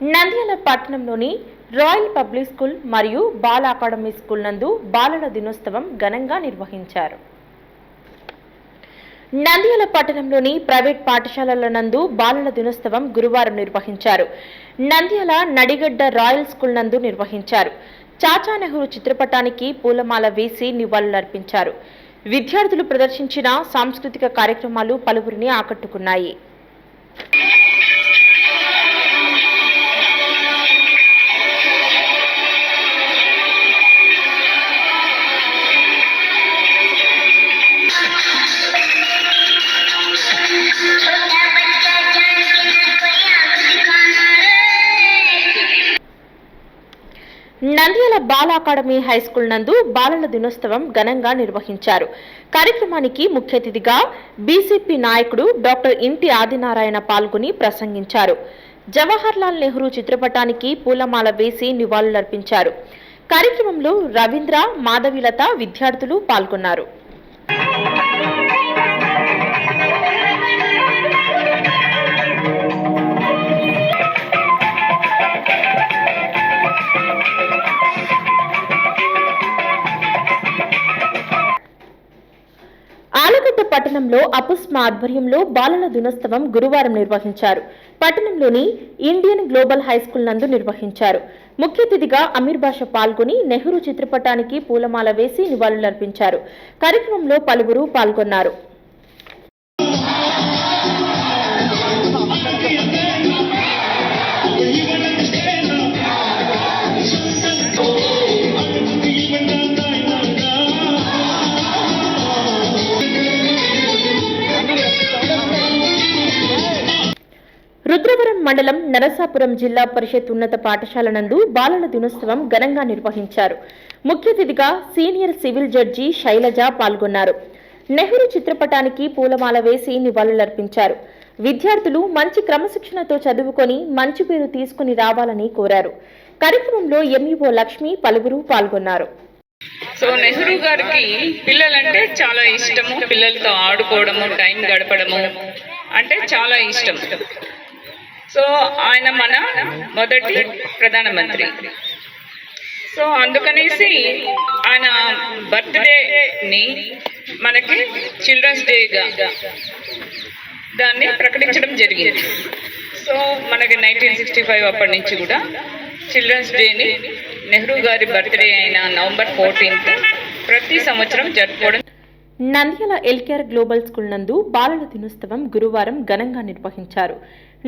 నంద్యాల పట్టణంలోని royal public school మరియు బాల academy school నందు బాలల దినోత్సవం ఘనంగా నిర్వహించారు. నంద్యాల పట్టణంలోని ప్రైవేట్ పాఠశాలల నందు బాలల దినోత్సవం గురువారం నిర్వహించారు. నంద్యాల నడిగడ్డ రాయల్ స్కూల్ నందు నిర్వహించారు. చాచా నెహ్రూ చిత్రపటానికి పూలమాల వేసి నివాళులర్పించారు. విద్యార్థులు ప్రదర్శించిన సాంస్కృతిక కార్యక్రమాలు పలువురిని ఆకట్టుకున్నాయి. Nandyal Bala academy high school నందు బాలల దినోత్సవం ఘనంగా నిర్వహించారు. కార్యక్రమానికి ముఖ్య అతిథిగా బీసీపీ నాయకుడు డాక్టర్ ఇంటి ఆదినారాయణ పాల్గొని ప్రసంగించారు. జవహర్ లాల్ నెహ్రూ చిత్రపటానికి పూలమాల వేసి నివాళులర్పించారు. కార్యక్రమంలో రవీంద్ర మాధవిలత విద్యార్థులు పాల్గొన్నారు. ఆలగడ్డ పట్టణంలో అపుస్మ ఆధ్వర్యంలో బాలల దినోత్సవం గురువారం నిర్వహించారు. పట్టణంలోని ఇండియన్ గ్లోబల్ హై స్కూల్ నందు నిర్వహించారు. ముఖ్య అతిథిగా అమీర్ బాష పాల్గొని నెహ్రూ చిత్రపటానికి పూలమాల వేసి నివాళులర్పించారు. కార్యక్రమంలో పలువురు పాల్గొన్నారు. మండలం నరసాపురం జిల్లా పరిషత్ ఉన్నత పాఠశాల నందు బాలల దినోత్సవం ఘనంగా నిర్వహించారు. ముఖ్య అతిథిగా సీనియర్ సివిల్ జడ్జి శైలజ పాల్గొన్నారు. నెహ్రూ చిత్రపటానికి పూలమాల వేసి నివాళులర్పించారు. విద్యార్థులు మంచి క్రమశిక్షణతో చదువుకొని మంచి పేరు తీసుకుని రావాలని కోరారు. కార్యక్రమంలో ఎంఈఓ లక్ష్మి పలువురు పాల్గొన్నారు. సో నెహ్రూ గారికి పిల్లలంటే చాలా ఇష్టము. పిల్లలతో ఆడుకోవడము టైం గడపడము అంటే చాలా ఇష్టం. సో ఆయన మన మొదటి ప్రధానమంత్రి. సో అందుకనేసి ఆయన బర్త్డేని మనకి చిల్డ్రన్స్ డేగా దాన్ని ప్రకటించడం జరిగింది. సో మనకి నైన్టీన్ సిక్స్టీ ఫైవ్ అప్పటి నుంచి కూడా చిల్డ్రన్స్ డేని నెహ్రూ గారి బర్త్డే అయిన నవంబర్ ఫోర్టీన్త్ ప్రతి సంవత్సరం జరుపుకోవడం నంద్యాల ఎల్కేఆర్ గ్లోబల్ స్కూల్ నందు బాలల దినోత్సవం గురువారం ఘనంగా నిర్వహించారు.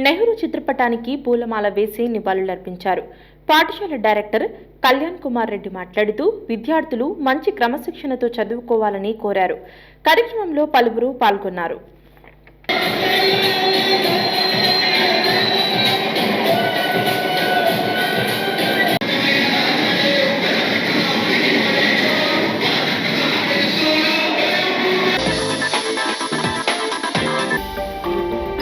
నెహ్రూ చిత్రపటానికి పూలమాల వేసి నివాళులర్పించారు. పాఠశాల డైరెక్టర్ కళ్యాణ్ కుమార్ రెడ్డి మాట్లాడుతూ విద్యార్థులు మంచి క్రమశిక్షణతో చదువుకోవాలని కోరారు. కార్యక్రమంలో పలువురు పాల్గొన్నారు.